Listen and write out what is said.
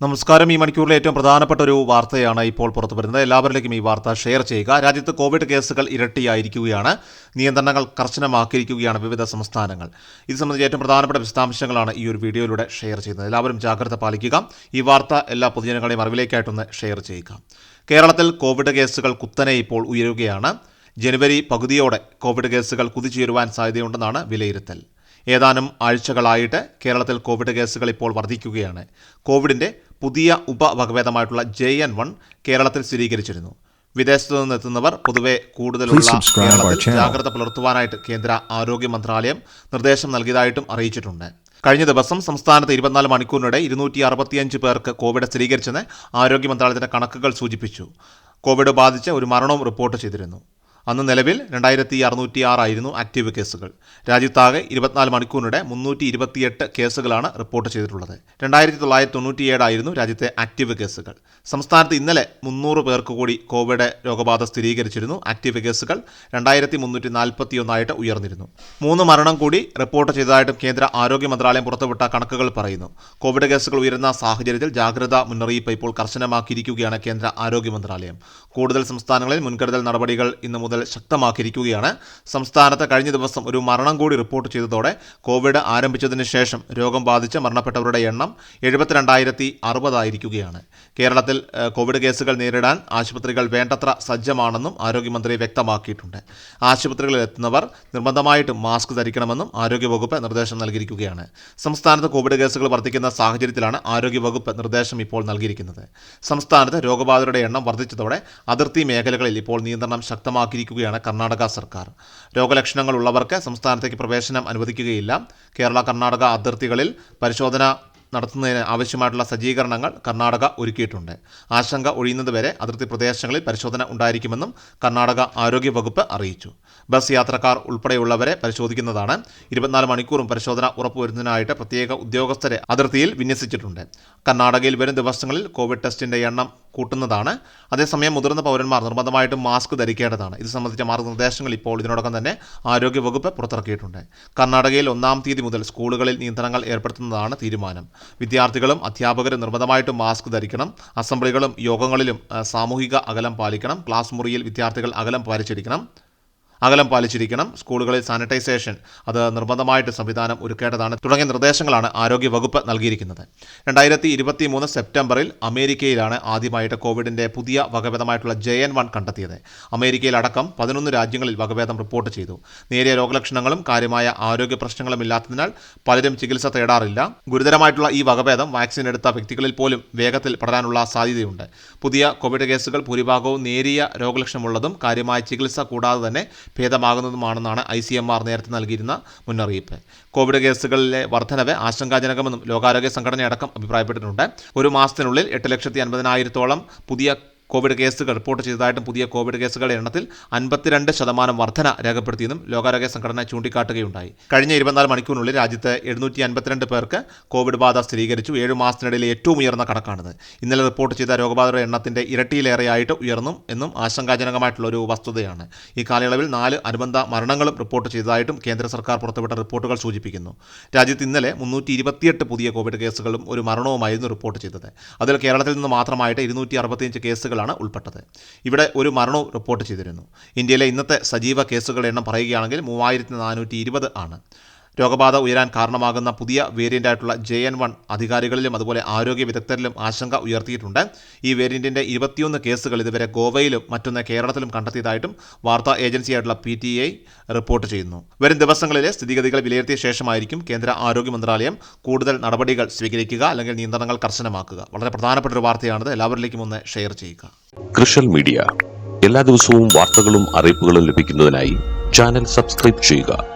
നമസ്കാരം. ഈ മണിക്കൂറിലെ ഏറ്റവും പ്രധാനപ്പെട്ട ഒരു വാർത്തയാണ് ഇപ്പോൾ പുറത്തു വരുന്നത്. എല്ലാവരിലേക്കും ഈ വാർത്ത ഷെയർ ചെയ്യുക. രാജ്യത്ത് കോവിഡ് കേസുകൾ ഇരട്ടിയായിരിക്കുകയാണ്. നിയന്ത്രണങ്ങൾ കർശനമാക്കിയിരിക്കുകയാണ് വിവിധ സംസ്ഥാനങ്ങൾ. ഇത് സംബന്ധിച്ച് ഏറ്റവും പ്രധാനപ്പെട്ട വിശദാംശങ്ങളാണ് ഈ ഒരു വീഡിയോയിലൂടെ ഷെയർ ചെയ്യുന്നത്. എല്ലാവരും ജാഗ്രത പാലിക്കുക. ഈ വാർത്ത എല്ലാ പൊതുജനങ്ങളെയും അറിവിലേക്കായിട്ടൊന്ന് ഷെയർ ചെയ്യുക. കേരളത്തിൽ കോവിഡ് കേസുകൾ കുത്തനെ ഇപ്പോൾ ഉയരുകയാണ്. ജനുവരി പകുതിയോടെ കോവിഡ് കേസുകൾ കുതിച്ചുയരുവാൻ സാധ്യതയുണ്ടെന്നാണ് വിലയിരുത്തൽ. ഏതാനും ആഴ്ചകളായിട്ട് കേരളത്തിൽ കോവിഡ് കേസുകൾ ഇപ്പോൾ വർദ്ധിക്കുകയാണ്. കോവിഡിന്റെ പുതിയ ഉപവകഭേദമായിട്ടുള്ള ജെ എൻ വൺ കേരളത്തിൽ സ്ഥിരീകരിച്ചിരുന്നു. വിദേശത്തു നിന്ന് എത്തുന്നവർ പൊതുവെ കൂടുതലുള്ള കേരളത്തിൽ ജാഗ്രത പുലർത്തുവാനായിട്ട് കേന്ദ്ര ആരോഗ്യ മന്ത്രാലയം നിർദ്ദേശം നൽകിയതായിട്ടും അറിയിച്ചിട്ടുണ്ട്. കഴിഞ്ഞ ദിവസം സംസ്ഥാനത്ത് ഇരുപത്തിനാല് മണിക്കൂറിനിടെ ഇരുന്നൂറ്റി അറുപത്തിയഞ്ച് പേർക്ക് കോവിഡ് സ്ഥിരീകരിച്ചെന്ന് ആരോഗ്യ മന്ത്രാലയത്തിന്റെ കണക്കുകൾ സൂചിപ്പിച്ചു. കോവിഡ് ബാധിച്ച് ഒരു മരണവും റിപ്പോർട്ട് ചെയ്തിരുന്നു. അന്ന് നിലവിൽ രണ്ടായിരത്തി അറുന്നൂറ്റി ആറായിരുന്നു ആക്റ്റീവ് കേസുകൾ. രാജ്യത്താകെ ഇരുപത്തിനാല് മണിക്കൂറിനിടെ മുന്നൂറ്റി ഇരുപത്തിയെട്ട് കേസുകളാണ് റിപ്പോർട്ട് ചെയ്തിട്ടുള്ളത്. രണ്ടായിരത്തി തൊള്ളായിരത്തി തൊണ്ണൂറ്റിയേഴായിരുന്നു രാജ്യത്തെ ആക്റ്റീവ് കേസുകൾ. സംസ്ഥാനത്ത് ഇന്നലെ മുന്നൂറ് പേർക്ക് കൂടി കോവിഡ് രോഗബാധ സ്ഥിരീകരിച്ചിരുന്നു. ആക്റ്റീവ് കേസുകൾ രണ്ടായിരത്തി മുന്നൂറ്റി നാൽപ്പത്തി ഒന്നായിട്ട് ഉയർന്നിരുന്നു. മൂന്ന് മരണം കൂടി റിപ്പോർട്ട് ചെയ്തതായിട്ടും കേന്ദ്ര ആരോഗ്യ മന്ത്രാലയം പുറത്തുവിട്ട കണക്കുകൾ പറയുന്നു. കോവിഡ് കേസുകൾ ഉയരുന്ന സാഹചര്യത്തിൽ ജാഗ്രതാ മുന്നറിയിപ്പ് ഇപ്പോൾ കർശനമാക്കിയിരിക്കുകയാണ് കേന്ദ്ര ആരോഗ്യ മന്ത്രാലയം. കൂടുതൽ സംസ്ഥാനങ്ങളിൽ മുൻകരുതൽ നടപടികൾ ഇന്ന് മുതൽ ശക്തമാക്കിയിരിക്കുകയാണ്. സംസ്ഥാനത്ത് കഴിഞ്ഞ ദിവസം ഒരു മരണം കൂടി റിപ്പോർട്ട് ചെയ്തതോടെ കോവിഡ് ആരംഭിച്ചതിന് ശേഷം രോഗം ബാധിച്ച് മരണപ്പെട്ടവരുടെ എണ്ണം എഴുപത്തിരണ്ടായിരത്തി അറുപതായിരിക്കുകയാണ് കേരളത്തിൽ കോവിഡ് കേസുകൾ നേരിടാൻ ആശുപത്രികൾ വേണ്ടത്ര സജ്ജമാണെന്നും ആരോഗ്യമന്ത്രി വ്യക്തമാക്കിയിട്ടുണ്ട്. ആശുപത്രികളിൽ എത്തുന്നവർ നിർബന്ധമായിട്ടും മാസ്ക് ധരിക്കണമെന്നും ആരോഗ്യവകുപ്പ് നിർദ്ദേശം നൽകിയിരിക്കുകയാണ്. സംസ്ഥാനത്ത് കോവിഡ് കേസുകൾ വർദ്ധിക്കുന്ന സാഹചര്യത്തിലാണ് ആരോഗ്യവകുപ്പ് നിർദ്ദേശം ഇപ്പോൾ നൽകിയിരിക്കുന്നത്. സംസ്ഥാനത്ത് രോഗബാധിതരുടെ എണ്ണം വർദ്ധിച്ചതോടെ അതിർത്തി മേഖലകളിൽ ഇപ്പോൾ നിയന്ത്രണം ശക്തമാക്കിയിരിക്കുകയാണ് കർണാടക സർക്കാർ. രോഗലക്ഷണങ്ങൾ ഉള്ളവർക്ക് സംസ്ഥാനത്തേക്ക് പ്രവേശനം അനുവദിക്കുകയില്ല. കേരള കർണാടക അതിർത്തികളിൽ പരിശോധന നടത്തുന്നതിന് ആവശ്യമായിട്ടുള്ള സജ്ജീകരണങ്ങൾ കർണാടക ഒരുക്കിയിട്ടുണ്ട്. ആശങ്ക ഒഴിയുന്നതുവരെ അതിർത്തി പ്രദേശങ്ങളിൽ പരിശോധന ഉണ്ടായിരിക്കുമെന്നും കർണാടക ആരോഗ്യ വകുപ്പ് അറിയിച്ചു. ബസ് യാത്രക്കാർ ഉൾപ്പെടെയുള്ളവരെ പരിശോധിക്കുന്നതാണ് ഇരുപത്തിനാല് മണിക്കൂറും പരിശോധന ഉറപ്പുവരുന്നതിനായിട്ട് പ്രത്യേക ഉദ്യോഗസ്ഥരെ അതിർത്തിയിൽ വിന്യസിച്ചിട്ടുണ്ട്. കർണാടകയിൽ വരും ദിവസങ്ങളിൽ കോവിഡ് ടെസ്റ്റിന്റെ എണ്ണം കൂട്ടുന്നതാണ്. അതേസമയം മുതിർന്ന പൗരന്മാർ നിർബന്ധമായിട്ടും മാസ്ക് ധരിക്കേണ്ടതാണ്. ഇത് സംബന്ധിച്ച മാർഗനിർദ്ദേശങ്ങൾ ഇപ്പോൾ ഇതിനോടകം തന്നെ ആരോഗ്യവകുപ്പ് പുറത്തിറക്കിയിട്ടുണ്ട്. കർണാടകയിൽ ഒന്നാം തീയതി മുതൽ സ്കൂളുകളിൽ നിയന്ത്രണങ്ങൾ ഏർപ്പെടുത്തുന്നതാണ് തീരുമാനം. വിദ്യാർത്ഥികളും അധ്യാപകരും നിർബന്ധമായിട്ടും മാസ്ക് ധരിക്കണം. അസംബ്ലികളും യോഗങ്ങളിലും സാമൂഹിക അകലം പാലിക്കണം. ക്ലാസ് മുറിയിൽ വിദ്യാർത്ഥികൾ അകലം പാലിച്ചിരിക്കണം അകലം പാലിച്ചിരിക്കണം. സ്കൂളുകളിൽ സാനിറ്റൈസേഷൻ അത് നിർബന്ധമായിട്ട് സംവിധാനം ഒരുക്കേണ്ടതാണ്. തുടങ്ങിയ നിർദ്ദേശങ്ങളാണ് ആരോഗ്യ വകുപ്പ് നൽകിയിരിക്കുന്നത്. രണ്ടായിരത്തി ഇരുപത്തി മൂന്ന് സെപ്റ്റംബറിൽ അമേരിക്കയിലാണ് ആദ്യമായിട്ട് കോവിഡിന്റെ പുതിയ വകഭേദമായിട്ടുള്ള ജെ എൻ വൺ കണ്ടെത്തിയത്. അമേരിക്കയിലടക്കം പതിനൊന്ന് രാജ്യങ്ങളിൽ വകഭേദം റിപ്പോർട്ട് ചെയ്തു. നേരിയ രോഗലക്ഷണങ്ങളും കാര്യമായ ആരോഗ്യ പ്രശ്നങ്ങളും ഇല്ലാത്തതിനാൽ പലരും ചികിത്സ തേടാറില്ല. ഗുരുതരമായിട്ടുള്ള ഈ വകഭേദം വാക്സിൻ എടുത്ത വ്യക്തികളിൽ പോലും വേഗത്തിൽ പടരാനുള്ള സാധ്യതയുണ്ട്. പുതിയ കോവിഡ് കേസുകൾ ഭൂരിഭാഗവും നേരിയ രോഗലക്ഷണമുള്ളതും കാര്യമായ ചികിത്സ കൂടാതെ തന്നെ ഭേദമാകുന്നതുമാണെന്നാണ് ഐ സി എം ആർ നേരത്തെ നൽകിയിരുന്ന മുന്നറിയിപ്പ്. കോവിഡ് കേസുകളിലെ വർധനവ് ആശങ്കാജനകമെന്നും ലോകാരോഗ്യ സംഘടനയടക്കം അഭിപ്രായപ്പെട്ടിട്ടുണ്ട്. ഒരു മാസത്തിനുള്ളിൽ എട്ട് ലക്ഷത്തി അൻപതിനായിരത്തോളം പുതിയ കോവിഡ് കേസുകൾ റിപ്പോർട്ട് ചെയ്തതായിട്ടും പുതിയ കോവിഡ് കേസുകളുടെ എണ്ണത്തിൽ അൻപത്തിരണ്ട് ശതമാനം വർധന രേഖപ്പെടുത്തിയെന്നും ലോകാരോഗ്യ സംഘടന ചൂണ്ടിക്കാട്ടുകയുണ്ടായി. കഴിഞ്ഞ ഇരുപത്തിനാല് മണിക്കൂറിനുള്ളിൽ രാജ്യത്ത് എഴുന്നൂറ്റി അൻപത്തിരണ്ട് പേർക്ക് കോവിഡ് ബാധ സ്ഥിരീകരിച്ചു. ഏഴ് മാസത്തിനിടയിലെ ഏറ്റവും ഉയർന്ന കണക്കാണിത്. ഇന്നലെ റിപ്പോർട്ട് ചെയ്ത രോഗബാധയുടെ എണ്ണത്തിന്റെ ഇരട്ടിയിലേറെയായിട്ട് ഉയർന്നു എന്നും ആശങ്കാജനകമായിട്ടുള്ള ഒരു വസ്തുതയാണ്. ഈ കാലയളവിൽ നാല് അനുബന്ധ മരണങ്ങളും റിപ്പോർട്ട് ചെയ്തതായിട്ടും കേന്ദ്ര സർക്കാർ പുറത്തുവിട്ട റിപ്പോർട്ടുകൾ സൂചിപ്പിക്കുന്നു. രാജ്യത്ത് ഇന്നലെ മുന്നൂറ്റി ഇരുപത്തിയെട്ട് പുതിയ കോവിഡ് കേസുകളും ഒരു മരണവുമായിരുന്നു റിപ്പോർട്ട് ചെയ്തത്. അതിൽ കേരളത്തിൽ നിന്ന് മാത്രമായിട്ട് ഇരുന്നൂറ്റി അറുപത്തിയഞ്ച് കേസുകളാണ് ഉൾപ്പെട്ടത്. ഇവിടെ ഒരു മരണവും റിപ്പോർട്ട് ചെയ്തിരുന്നു. ഇന്ത്യയിലെ ഇന്നത്തെ സജീവ കേസുകളുടെ എണ്ണം പറയുകയാണെങ്കിൽ മൂവായിരത്തി ആണ്. രോഗബാധ ഉയരാൻ കാരണമാകുന്ന പുതിയ വേരിയന്റായിട്ടുള്ള ജെ എൻ വൺ അധികാരികളിലും അതുപോലെ ആരോഗ്യ വിദഗ്ധരിലും ആശങ്ക ഉയർത്തിയിട്ടുണ്ട്. ഈ വേരിയന്റിന്റെ ഇരുപത്തിയൊന്ന് കേസുകൾ ഇതുവരെ ഗോവയിലും മറ്റൊന്ന് കേരളത്തിലും കണ്ടെത്തിയതായിട്ടും വാർത്താ ഏജൻസിയായിട്ടുള്ള പി ടി ഐ റിപ്പോർട്ട് ചെയ്യുന്നു. വരും ദിവസങ്ങളിലെ സ്ഥിതിഗതികൾ വിലയിരുത്തിയ ശേഷമായിരിക്കും കേന്ദ്ര ആരോഗ്യ മന്ത്രാലയം കൂടുതൽ നടപടികൾ സ്വീകരിക്കുക അല്ലെങ്കിൽ നിയന്ത്രണങ്ങൾ കർശനമാക്കുക. വളരെ പ്രധാനപ്പെട്ട ഒരു വാർത്തയാണിത്. എല്ലാവരിലേക്കും ഒന്ന് ഷെയർ ചെയ്യുക. കൃഷൽ മീഡിയ. എല്ലാ ദിവസവും വാർത്തകളും അറിയിപ്പുകളും ലഭിക്കുന്നതിനായി ചാനൽ സബ്സ്ക്രൈബ് ചെയ്യുക.